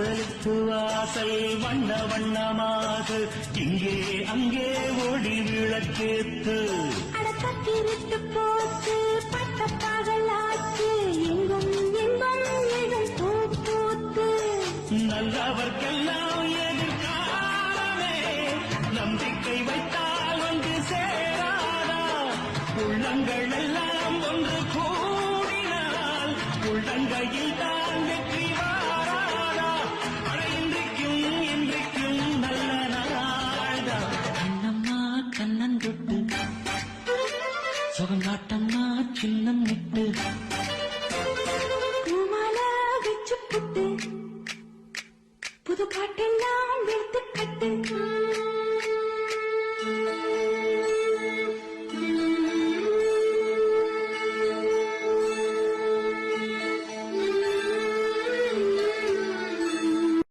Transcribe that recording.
வாசலுக்கு வாசல் வண்ண வண்ணமாக. இங்கே அங்கே ஓடி விளக்கேத்து. அடக்கி போட்டு பட்ட பகலாச்சு எங்கும் இன்பம் இழல் பூத்தூத்து. நல்லவர்க்கெல்லாம் எதிர்காலமே. நம்பிக்கை வைத்தால் வந்து சேராதா. உள்ளங்கள் எல்லாம் ஒன்று கூடினால் உள்ளங்கையில் தான் சுகங்காட்டம்னா சின்னம் நிட்டு பூமாலா வச்சு புட்டு. புது பாட்டெல்லாம் எடுத்து கட்டு.